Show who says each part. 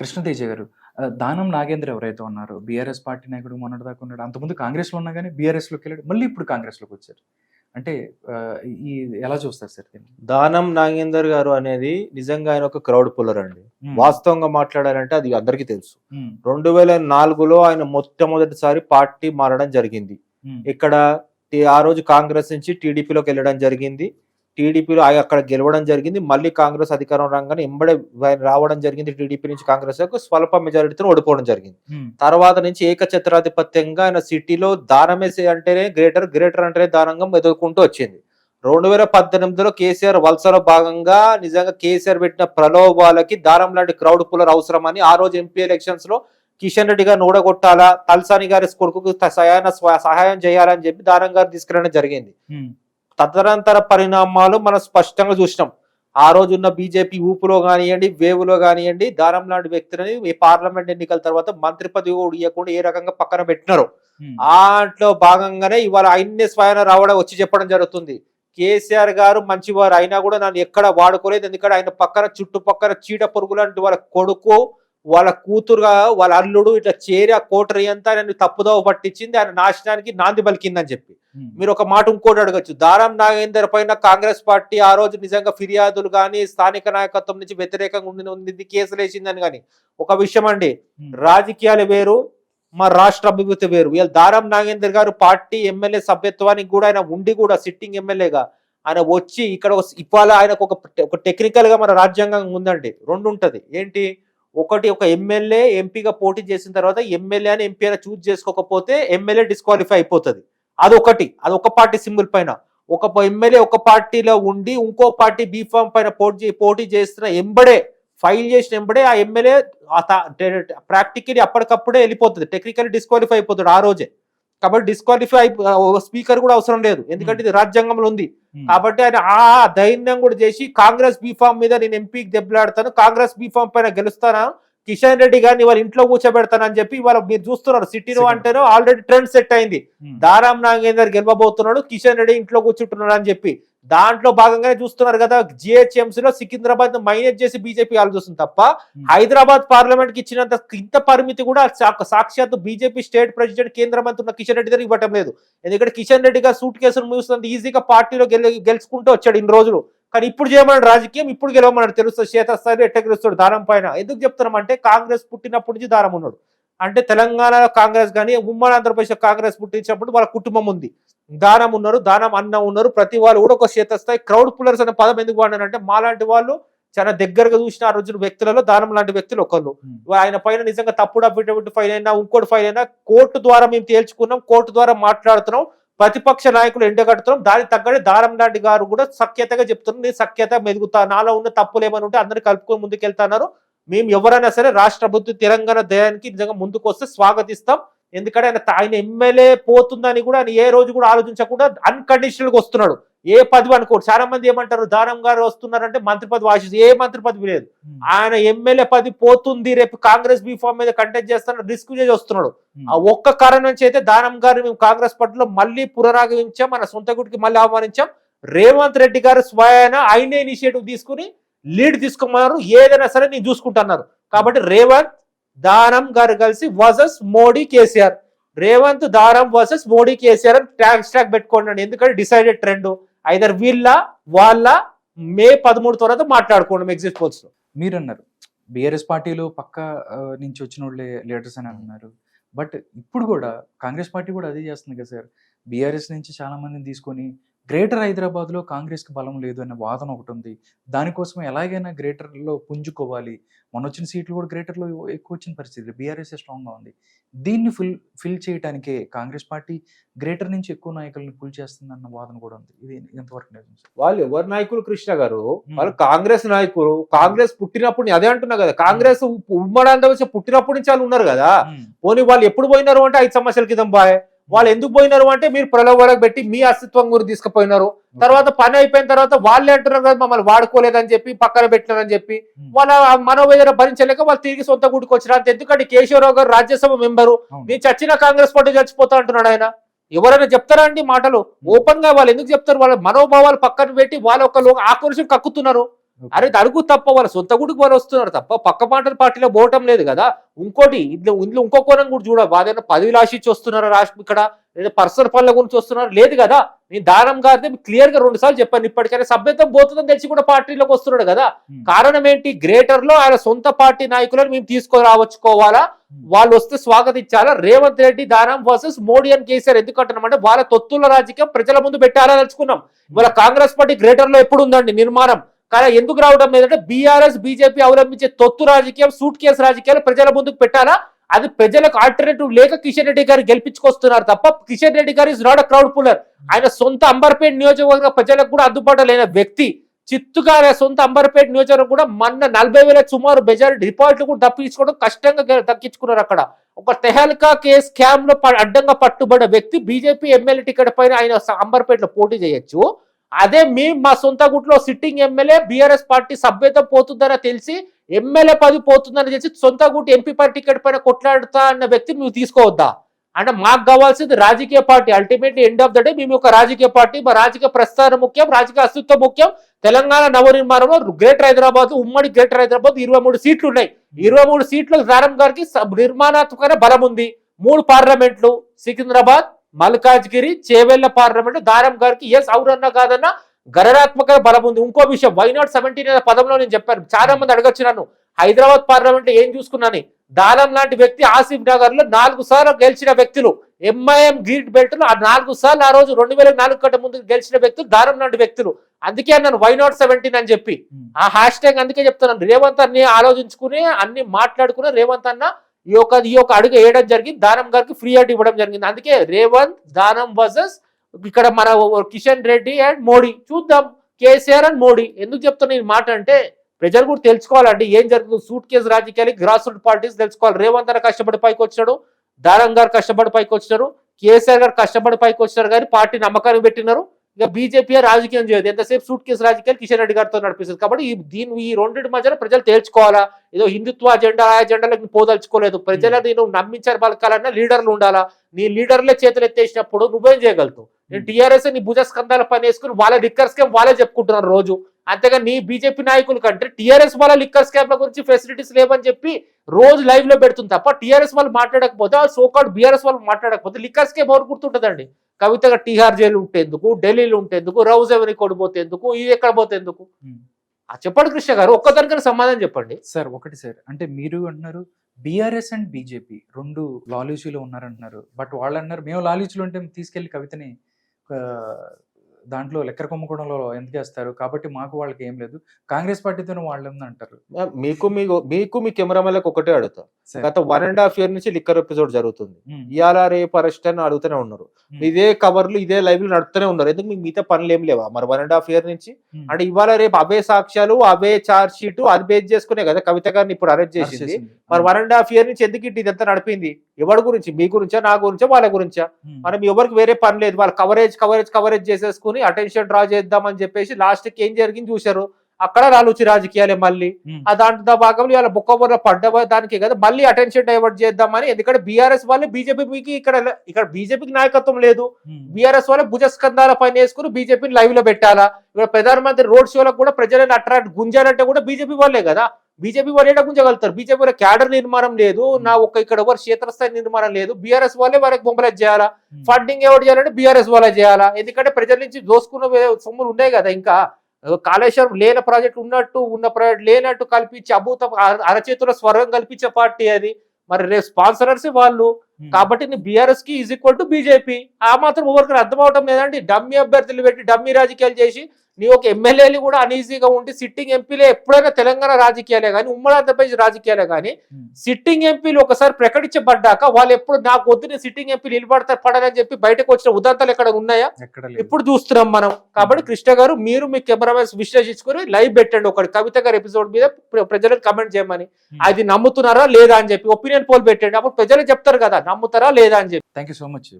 Speaker 1: కృష్ణతేజ గారు దానం నాగేంద్ర ఎవరైతే ఉన్నారు బీఆర్ఎస్ పార్టీ నాయకుడు మొన్నటి దాకా ఉన్నాడు అంతకుముందు కాంగ్రెస్లో ఉన్నా కానీ బీఆర్ఎస్లోకి వెళ్ళాడు మళ్ళీ ఇప్పుడు కాంగ్రెస్లోకి వచ్చారు. అంటే ఈ ఎలా చూస్తారు సార్
Speaker 2: దానం నాగేందర్ గారు అనేది నిజంగా ఆయన ఒక క్రౌడ్ పుల్లర్ అండి. వాస్తవంగా మాట్లాడారంటే అది అందరికీ తెలుసు. రెండు వేల నాలుగులో ఆయన మొట్టమొదటిసారి పార్టీ మారడం జరిగింది. ఇక్కడ ఆ రోజు కాంగ్రెస్ నుంచి టీడీపీలోకి వెళ్ళడం జరిగింది. టీడీపీలో అక్కడ గెలవడం జరిగింది. మళ్ళీ కాంగ్రెస్ అధికారం రాగానే ఎంబడే ఆయన రావడం జరిగింది టీడీపీ నుంచి కాంగ్రెస్ స్వల్ప మెజారిటీతో ఓడిపోవడం జరిగింది. తర్వాత నుంచి ఏకఛత్రాధిపత్యంగా ఆయన సిటీలో దానమేసి అంటేనే గ్రేటర్ గ్రేటర్ అంటేనే దానంగా ఎదుర్కొంటూ వచ్చింది. రెండు వేల పద్దెనిమిదిలో కేసీఆర్ వలసలో భాగంగా నిజంగా కేసీఆర్ పెట్టిన ప్రలోభాలకి దానం లాంటి క్రౌడ్ పుల్లర్ అవసరమని ఆ రోజు ఎంపీ ఎలక్షన్స్లో కిషన్ రెడ్డి గారిని ఊడగొట్టాలా తలసాని గారి సహాయన స్వ- సహాయం చేయాలని చెప్పి దానం గారు తీసుకురావడం జరిగింది తదనంతర పరిణామాలు మనం స్పష్టంగా చూసినాం. ఆ రోజు ఉన్న బీజేపీ ఊపులో కానివ్వండి వేవులో కానివ్వండి దానం లాంటి వ్యక్తులని ఈ పార్లమెంట్ ఎన్నికల తర్వాత మంత్రి పదవి కూడా ఇవ్వకుండా ఏ రకంగా పక్కన పెట్టినారు. దాంట్లో భాగంగానే ఇవాళ ఆయన్నే స్వయం రావడం వచ్చి చెప్పడం జరుగుతుంది. కేసీఆర్ గారు మంచివారు అయినా కూడా నన్ను ఎక్కడ వాడుకోలేదు. ఎందుకంటే ఆయన పక్కన చుట్టుపక్కల చీడ పురుగు లాంటి వాళ్ళ కొడుకు వాళ్ళ కూతురుగా వాళ్ళ అల్లుడు ఇట్లా చేరి ఆ కోటరీ అంతా నన్ను తప్పుదోవ పట్టించింది ఆయన నాశనానికి నాంది పలికిందని చెప్పి. మీరు ఒక మాట ఇంకోటి అడగచ్చు. దారం నాగేందర్ పైన కాంగ్రెస్ పార్టీ ఆ రోజు నిజంగా ఫిర్యాదులు కానీ స్థానిక నాయకత్వం నుంచి వ్యతిరేకంగా ఉంది ఉంది కేసులు వేసిందని కానీ ఒక విషయం అండి రాజకీయాలు వేరు మా రాష్ట్ర అభివృద్ధి వేరు. వీళ్ళ దారం నాగేందర్ గారు పార్టీ ఎమ్మెల్యే సభ్యత్వానికి కూడా ఆయన ఉండి కూడా సిట్టింగ్ ఎమ్మెల్యేగా ఆయన వచ్చి ఇక్కడ ఇవాళ ఆయనకు ఒక ఒక టెక్నికల్గా మన రాజ్యాంగం ఉందండి. రెండు ఉంటది. ఏంటి? ఒకటి ఒక ఎమ్మెల్యే ఎంపీగా పోటీ చేసిన తర్వాత ఎమ్మెల్యే అని ఎంపీ చూజ్ చేసుకోకపోతే ఎమ్మెల్యే డిస్క్వాలిఫై అయిపోతుంది అది ఒకటి అది ఒక పార్టీ సింబల్ పైన. ఒక ఎమ్మెల్యే ఒక పార్టీలో ఉండి ఇంకో పార్టీ బీఫామ్ పైన పోటీ పోటీ చేస్తున్న ఎంబడే ఫైల్ చేసిన ఎంబడే ఆ ఎమ్మెల్యే ప్రాక్టికలీ అప్పటికప్పుడే వెళ్ళిపోతుంది. టెక్నికల్ డిస్క్వాలిఫై అయిపోతాడు ఆ రోజే. కాబట్టి డిస్క్వాలిఫై స్పీకర్ కూడా అవసరం లేదు. ఎందుకంటే ఇది రాజ్యాంగంలో ఉంది. కాబట్టి ఆయన ఆ ధైర్యం కూడా చేసి కాంగ్రెస్ బీఫామ్ మీద నేను ఎంపీకి దెబ్బలాడతాను కాంగ్రెస్ బీఫామ్ పైన గెలుస్తానా కిషన్ రెడ్డి గారిని వాళ్ళ ఇంట్లో కూర్చోబెడతానని చెప్పి ఇవాళ మీరు చూస్తున్నారు. సిటీలో. అంటేనో ఆల్రెడీ ట్రెండ్ సెట్ అయింది. దారాం నాగేందర్ గెలవబోతున్నాడు కిషన్ రెడ్డి ఇంట్లో కూర్చుంటున్నాడు అని చెప్పి. దాంట్లో భాగంగానే చూస్తున్నారు కదా జిహెచ్ఎంసీ లో సికింద్రాబాద్ మైనేజ్ చేసి బీజేపీ ఆలోచిస్తుంది తప్ప
Speaker 1: Hmm.
Speaker 2: హైదరాబాద్ పార్లమెంట్కి ఇచ్చినంత ఇంత పరిమితి కూడా సాక్షాత్ బీజేపీ స్టేట్ ప్రెసిడెంట్ కేంద్ర మంత్రి ఉన్న కిషన్ రెడ్డి గారికి ఇవ్వటం లేదు. ఎందుకంటే కిషన్ రెడ్డి గారు సూట్ కేసులు మూసినంత ఈజీగా పార్టీలో గెలి గెలుచుకుంటూ వచ్చాడు ఇన్ని రోజులు. కానీ ఇప్పుడు చేయమన్నాడు రాజకీయం ఇప్పుడు గెలవమన్నాడు. తెలుస్తుంది క్షేత్రస్థాయిలో ఎట్ట గెలుస్తాడు దారం పైన. ఎందుకు చెప్తున్నామంటే కాంగ్రెస్ పుట్టినప్పటి నుంచి దారం ఉన్నాడు. అంటే తెలంగాణలో కాంగ్రెస్ కానీ ఉమ్మడి ఆంధ్రప్రదేశ్ కాంగ్రెస్ పుట్టించినప్పుడు వాళ్ళ కుటుంబం ఉంది. దానం ఉన్నారు దానం అన్న ఉన్నారు. ప్రతి వాళ్ళు కూడా ఒక క్షేత్రస్థాయి. క్రౌడ్ పుల్లర్స్ అనే పదం ఎందుకు వాడినారంటే మాలాంటి వాళ్ళు చాలా దగ్గరగా చూసిన ఆ రోజున వ్యక్తులలో దానం లాంటి వ్యక్తులు ఒకళ్ళు. ఆయన పైన నిజంగా తప్పుడు అఫిడవిట్ ఫైల్ అయినా ఇంకోటి ఫైల్ అయినా కోర్టు ద్వారా మేము తేల్చుకున్నాం కోర్టు ద్వారా మాట్లాడుతున్నాం ప్రతిపక్ష నాయకులు ఎండగడుతున్నాం. దానికి తగ్గట్టు దారం లాంటి గారు కూడా సఖ్యతగా చెప్తున్నారు. నేను సఖ్యత మెదుగుతా నాలో ఉన్న తప్పులు ఏమైనా ఉంటే అందరినీ కలుపుకొని ముందుకెళ్తున్నారు మేము ఎవరైనా సరే రాష్ట్ర ప్రభుత్వం తెలంగాణ దయానికి నిజంగా ముందుకు వస్తే స్వాగతిస్తాం. ఎందుకంటే ఆయన ఆయన ఎమ్మెల్యే పోతుందని కూడా ఆయన ఏ రోజు కూడా ఆలోచించకుండా అన్కండిషనల్గా వస్తున్నాడు. ఏ పదవి అనుకోడు. చాలా మంది ఏమంటారు దానం గారు వస్తున్నారంటే మంత్రి పదవి ఆశిస్తూ ఏ మంత్రి పదవి లేదు. ఆయన ఎమ్మెల్యే పది పోతుంది రేపు కాంగ్రెస్ బీఫామ్ మీద కంటెస్ట్ చేస్తాను రిస్క్ చేసి వస్తున్నాడు. ఆ ఒక్క కారణం నుంచి అయితే దానం గారు మేము కాంగ్రెస్ పార్టీలో మళ్ళీ పునరాగమించాం మన సొంత గుడికి మళ్ళీ ఆహ్వానించాం. రేవంత్ రెడ్డి గారు స్వయాన ఆయనే ఇనిషియేటివ్ తీసుకుని లీడ్ తీసుకోమన్నారు. ఏదైనా సరే నేను చూసుకుంటున్నారు కాబట్టి రేవంత్ దానం గారు కలిసి వర్సెస్ మోడీ కేసీఆర్. రేవంత్ దారం వర్సెస్ మోడీ కేసీఆర్ అని ట్యాగ్ స్టాక్ పెట్టుకోండి. ఎందుకంటే డిసైడెడ్ ట్రెండ్. ఐదర్ వీళ్ళ వాళ్ళ మే పదమూడు తర్వాత మాట్లాడుకోండి ఎగ్జిట్ పోల్స్లో
Speaker 1: మీరు అన్నారు బీఆర్ఎస్ పార్టీలో పక్క నుంచి వచ్చిన వాళ్ళే లీడర్స్ అని అన్నారు. బట్ ఇప్పుడు కూడా కాంగ్రెస్ పార్టీ కూడా అదే చేస్తుంది కదా సార్. బీఆర్ఎస్ నుంచి చాలా మందిని తీసుకొని గ్రేటర్ హైదరాబాద్లో కాంగ్రెస్కి బలం లేదు అనే వాదన ఒకటి ఉంది. దానికోసం ఎలాగైనా గ్రేటర్లో పుంజుకోవాలి. మొన్న వచ్చిన సీట్లు కూడా గ్రేటర్లో ఎక్కువ వచ్చిన పరిస్థితి. బీఆర్ఎస్ స్ట్రాంగ్గా ఉంది. దీన్ని ఫిల్ ఫిల్ చేయడానికే కాంగ్రెస్ పార్టీ గ్రేటర్ నుంచి ఎక్కువ నాయకుల్ని పుల్ చేస్తుంది అన్న వాదన కూడా ఉంది. ఇది ఎంతవరకు నిజం
Speaker 2: వాళ్ళు ఎవరు నాయకులు? కృష్ణ గారు. వాళ్ళు కాంగ్రెస్ నాయకులు. కాంగ్రెస్ పుట్టినప్పుడు అదే అంటున్నా కదా. కాంగ్రెస్ ఉమ్మడి పుట్టినప్పటి నుంచి వాళ్ళు ఉన్నారు కదా. పోనీ వాళ్ళు ఎప్పుడు పోయినారు అంటే ఐదు సంవత్సరాల క్రితం బాయ్. వాళ్ళు ఎందుకు పోయినారు అంటే మీరు ప్రలోభాలకు పెట్టి మీ అస్తిత్వం గురించి తీసుకుపోయినారు. తర్వాత పని అయిపోయిన తర్వాత వాళ్ళే అంటున్నారు కదా మమ్మల్ని వాడుకోలేదని చెప్పి పక్కన పెట్టినారని చెప్పి. వాళ్ళ మనోవేదన భరించలేక వాళ్ళు తిరిగి సొంత గుడికి వచ్చిన అంత ఎందుకంటే కేశవరావు గారు రాజ్యసభ మెంబరు. నేను చచ్చిన కాంగ్రెస్ పార్టీ చచ్చిపోతా అంటున్నాడు ఆయన. ఎవరైనా చెప్తారా అండి మాటలు? ఓపెన్గా వాళ్ళు ఎందుకు చెప్తారు? వాళ్ళ మనోభావాలు పక్కన పెట్టి వాళ్ళ ఒక ఆకర్షణ కక్కుతున్నారు. అరే అడుగు తప్ప వాళ్ళ సొంత గుడికి వాళ్ళు వస్తున్నారు తప్ప పక్క మాటల పార్టీలో పోవటం లేదు కదా. ఇంకోటి ఇందులో ఇందులో ఇంకో కోణం కూడా చూడ వాదైనా పదవిలు ఆశించి వస్తున్నారా రాష్ట్రం ఇక్కడ? లేదా పర్సనల్ పనుల గురించి వస్తున్నారు? లేదు కదా. నేను దానం గారిని క్లియర్గా రెండు సార్లు చెప్పాను ఇప్పటికైనా. సభ్యత్వం పోతుందని తెలిసి కూడా పార్టీలోకి వస్తున్నాడు కదా.
Speaker 1: ఉమ్.
Speaker 2: కారణం ఏంటి? గ్రేటర్లో ఆయన సొంత పార్టీ నాయకులను మేము తీసుకురావచ్చుకోవాలా వాళ్ళు వస్తే స్వాగతించాలా రేవంత్ రెడ్డి దానం వర్సెస్ మోడీ అని కేసీఆర్ ఎందుకు అంటున్నామంటే వాళ్ళ తొత్తుల రాజకీయం ప్రజల ముందు పెట్టాలని తెలుసుకున్నాం. ఇవాళ కాంగ్రెస్ పార్టీ గ్రేటర్లో ఎప్పుడు ఉందండి? నిర్మాణం. కానీ ఎందుకు రావడం లేదంటే బీఆర్ఎస్ బీజేపీ అవలంబించే తొత్తు రాజకీయం సూట్ కేసు రాజకీయాలు ప్రజల ముందుకు పెట్టాలా? అది ప్రజలకు ఆల్టర్నేటివ్ లేక కిషన్ రెడ్డి గారు గెలిపించుకొస్తున్నారు తప్ప Kishan Reddy garu is not a crowd puller ఆయన సొంత అంబర్పేట నియోజకవర్గ ప్రజలకు కూడా అందుబాటులో లేని వ్యక్తి. చిత్తుగా సొంత అంబర్పేట నియోజకవర్గం కూడా మొన్న నలభై వేల సుమారు బెజార్ డిపాజిట్లు కూడా దక్కించుకోవడం కష్టంగా గె- దక్కించుకున్నారు అక్కడ. ఒక తెహల్కా కేస్ స్కామ్లో ప- అడ్డంగా పట్టుబడ్డ వ్యక్తి బీజేపీ ఎమ్మెల్యే టికెట్ పైన ఆయన అంబర్పేటలో పోటీ చేయొచ్చు. అదే మేము మా సొంత గుట్లో సిట్టింగ్ ఎమ్మెల్యే బీఆర్ఎస్ పార్టీ సభ్యత పోతుందని తెలిసి ఎమ్మెల్యే పది పోతుందని తెలిసి సొంత గుట్టు ఎంపీ పార్టీ టికెట్ పైన కొట్లాడుతా అన్న వ్యక్తిని నువ్వు తీసుకోవద్దా? అంటే మాకు కావాల్సింది రాజకీయ party. Ultimately end of the day మేము ఒక రాజకీయ పార్టీ మా రాజకీయ ప్రస్థానం ముఖ్యం రాజకీయ అస్తిత్వం ముఖ్యం. తెలంగాణ నవనిర్మాణంలో గ్రేటర్ హైదరాబాద్ ఉమ్మడి గ్రేటర్ హైదరాబాద్ ఇరవై మూడు సీట్లు ఉన్నాయి. ఇరవై మూడు సీట్లు రారం గారికి స- నిర్మాణాత్మకమైన బలం ఉంది. మూడు పార్లమెంట్లు సికింద్రాబాద్ మల్కాజ్గిరి చేవెళ్ళ పార్లమెంట్ దారం గారికి ఎస్ అవునన్నా కాదన్నా గణనాత్మక బలం ఉంది. ఇంకో విషయం వై నాట్ సెవెంటీన్ అనే పదంలో నేను చెప్పాను. చాలా మంది అడగచ్చు నన్ను. హైదరాబాద్ పార్లమెంట్ ఏం చూసుకున్నాను? దానం లాంటి వ్యక్తి ఆసిఫ్ నగర్లో నాలుగు సార్లు గెలిచిన వ్యక్తులు. ఎంఐఎం గ్రీట్ బెల్ట్లో ఆ నాలుగు సార్లు ఆ రోజు రెండు వేల నాలుగు కంటే ముందు గెలిచిన వ్యక్తులు దానం లాంటి వ్యక్తులు. అందుకే అన్నాను వై నాట్ సెవెంటీన్ అని చెప్పి.
Speaker 1: ఉమ్.
Speaker 2: ఆ హ్యాష్ ట్యాగ్ అందుకే చెప్తున్నాను. రేవంత్ అన్ని ఆలోచించుకుని అన్ని మాట్లాడుకుని రేవంత్ అన్న ఈ యొక్క ఈ యొక్క అడుగు వేయడం జరిగింది దానం గారికి ఫ్రీ అడ్ ఇవ్వడం జరిగింది. అందుకే రేవంత్ దానం వర్సెస్ ఇక్కడ మన కిషన్ రెడ్డి అండ్ మోడీ. చూద్దాం కేసీఆర్ అండ్ మోడీ. ఎందుకు చెప్తున్నా ఈ మాట అంటే ప్రజలు కూడా తెలుసుకోవాలండి ఏం జరుగుతుంది. సూట్ కేసు రాజకీయాలు గ్రాస్ రూట్ పార్టీస్ తెలుసుకోవాలి. రేవంత్ అన్న కష్టపడి పైకి వచ్చాడు దానం గారు కష్టపడి పైకి వచ్చారు కేసీఆర్ గారు కష్టపడి పైకి వచ్చారు కానీ పార్టీ నమ్మకాన్ని పెట్టినారు. ఇక బీజేపీ రాజకీయం చేయదు. ఎంతసేపు సూట్ కేసు రాజకీయాలు కిషన్ రెడ్డి గారితో నడిపిస్తుంది కాబట్టి ఈ దీని ఈ రెండింటి మధ్యన ప్రజలు తేల్చుకోవాలా? ఏదో హిందుత్వ అజెండా ఆ అజెండాలకు పోదలుచుకోలేదు. ప్రజలను నువ్వు నమ్మించారు పలకాలన్నా లీడర్లు ఉండాలా? నీ లీడర్లే చేతులు ఎత్తేసినప్పుడు నువ్వేం చేయగలుగుతావు? నేను టీఆర్ఎస్ నీ భుజ స్కంధాల పని వేసుకుని వాళ్ళ లిక్కర్ స్కామ్ వాళ్ళే చెప్పుకుంటున్నారు రోజు. అంతేగా నీ బీజేపీ నాయకుల కంటే టీఆర్ఎస్ వాళ్ళ లిక్కర్ స్కామ్ల గురించి ఫెసిలిటీస్ లేవని చెప్పి రోజు లైవ్లో పెడుతుంది తప్ప టీఆర్ఎస్ వాళ్ళు మాట్లాడకపోతే ఆ సోకాల్డ్ బీఆర్ఎస్ వాళ్ళు మాట్లాడకపోతే లిక్కర్ స్కామ్ ఎవరు గుర్తుంటుందండి. కవితగా టీఆర్ జైలు ఉంటేందుకు ఢిల్లీలో ఉంటేందుకు రౌజ్ ఎవరి కొడిపోతేందుకు ఇది ఎక్కడ పోతేందుకు? చెప్పండి కృష్ణ గారు ఒక్కదానికైనా సమాధానం చెప్పండి.
Speaker 1: సార్ ఒకటి సార్ అంటే మీరు అంటున్నారు బీఆర్ఎస్ అండ్ బీజేపీ రెండు లాలూచీలో ఉన్నారంటున్నారు బట్ వాళ్ళు అన్నారు మేము లాలూచీలో ఉంటే తీసుకెళ్ళి కవితని దాంట్లో లెక్కర కొమ్ముకోవడంలో ఎందుకు వేస్తారు కాబట్టి మాకు వాళ్ళకి ఏం లేదు. కాంగ్రెస్ పార్టీతో వాళ్ళు అంటారు
Speaker 2: మీకు మీకు మీకు మీ కెమెరామెన్లకు ఒకటే అడుగుతా. గత వన్ అండ్ హాఫ్ ఇయర్ నుంచి లిక్కర్ ఎపిసోడ్ జరుగుతుంది. ఇవాళ రేపు అరెస్ట్ అని అడుగుతూనే ఉన్నారు. ఇదే కవర్లు ఇదే లైవ్లో నడుస్తూనే ఉన్నారు. ఎందుకు మీకు మిగతా పనులు ఏం లేవా? మరి వన్ అండ్ హాఫ్ ఇయర్ నుంచి. అంటే ఇవాళ రేపు అవే సాక్ష్యాలు అవే చార్జ్ షీట్ అది బేస్ చేసుకునే కదా? కవిత గారిని ఇప్పుడు అరెస్ట్ చేసింది. మరి వన్ అండ్ హాఫ్ ఇయర్ నుంచి ఎందుకు ఇటు ఇదంతా నడిపింది? ఎవరి గురించి? మీ గురించా? నా గురించా? వాళ్ళ గురించా? మనం ఎవరికి వేరే పని లేదు. వాళ్ళు కవరేజ్ కవరేజ్ కవరేజ్ చేసేసుకుని అటెన్షన్ డ్రా చేద్దామని చెప్పేసి లాస్ట్కి ఏం జరిగింది చూశారు? అక్కడ రాలుచి రాజకీయాలే మళ్ళీ. ఆ దాంట్లో భాగంలో ఇవాళ బుక్కబుర్ర పడ్డ దానికి కదా మళ్ళీ అటెన్షన్ డైవర్ట్ చేద్దామని ఎందుకంటే బీఆర్ఎస్ వాళ్ళు బీజేపీకి ఇక్కడ ఇక్కడ బీజేపీకి నాయకత్వం లేదు. బీఆర్ఎస్ వాళ్ళ భుజస్కంధాల పైన వేసుకుని బీజేపీని లైవ్లో పెట్టాలా? ఇక్కడ ప్రధానమంత్రి రోడ్ షోలకు కూడా ప్రజలను అట్రాక్ట్ గుంజాలంటే కూడా బీజేపీ వాళ్ళే కదా. బీజేపీ వాళ్ళు ఏడా గుంజగలుగుతారు బీజేపీ వాళ్ళ క్యాడర్ నిర్మాణం లేదు. నా ఒక్క ఇక్కడ ఎవరు క్షేత్రస్థాయి నిర్మాణం లేదు. బీఆర్ఎస్ వాళ్ళే వారికి బొమ్మలే చేయాలా. ఫండింగ్ ఎవరు చేయాలంటే బీఆర్ఎస్ వాళ్ళే చేయాలా? ఎందుకంటే ప్రజల నుంచి దోసుకున్న సొమ్ములు ఉన్నాయి కదా ఇంకా. కాళేశ్వరం లేని ప్రాజెక్ట్ ఉన్నట్టు ఉన్న ప్రాజెక్ట్ లేనట్టు కల్పించి అభూత అర- అరచేతుల స్వర్గం కల్పించే పార్టీ అది. మరి రేపు స్పాన్సరర్స్ వాళ్ళు. కాబట్టి బీఆర్ఎస్కి ఈజ్ ఈక్వల్ టు బీజేపీ. ఆ మాత్రం ఎవరికి అర్థం అవటం లేదండి. డమ్మీ అభ్యర్థులు పెట్టి డమ్మీ రాజకీయాలు చేసి నీ ఒక ఎమ్మెల్యేలు కూడా అనీజీగా ఉండి సిట్టింగ్ ఎంపీలే ఎప్పుడైనా తెలంగాణ రాజకీయాలే కానీ ఉమ్మడి ఆంధ్రప్రదేశ్ రాజకీయాలే కానీ. సిట్టింగ్ ఎంపీలు ఒకసారి ప్రకటించబడ్డాక వాళ్ళు ఎప్పుడు నాకు వద్దు సిట్టింగ్ ఎంపీలు నిలబడతారు పడని చెప్పి బయటకు వచ్చిన ఉదంతాలు ఎక్కడ ఉన్నాయా? ఇప్పుడు చూస్తున్నాం మనం. కాబట్టి కృష్ణ గారు మీరు మీ కెమెరామెన్స్ విశ్లేషించుకుని లైవ్ పెట్టండి ఒకటి. కవిత గారి ఎపిసోడ్ మీద ప్ర- ప్రజలకు కమెంట్ చేయమని.
Speaker 1: ఉమ్.
Speaker 2: అది నమ్ముతున్నారా లేదా అని చెప్పి ఒపీనియన్ పోల్ పెట్టండి. అప్పుడు ప్రజలు చెప్తారు కదా నమ్ముతారా లేదా అని చెప్పి.
Speaker 1: Thank so much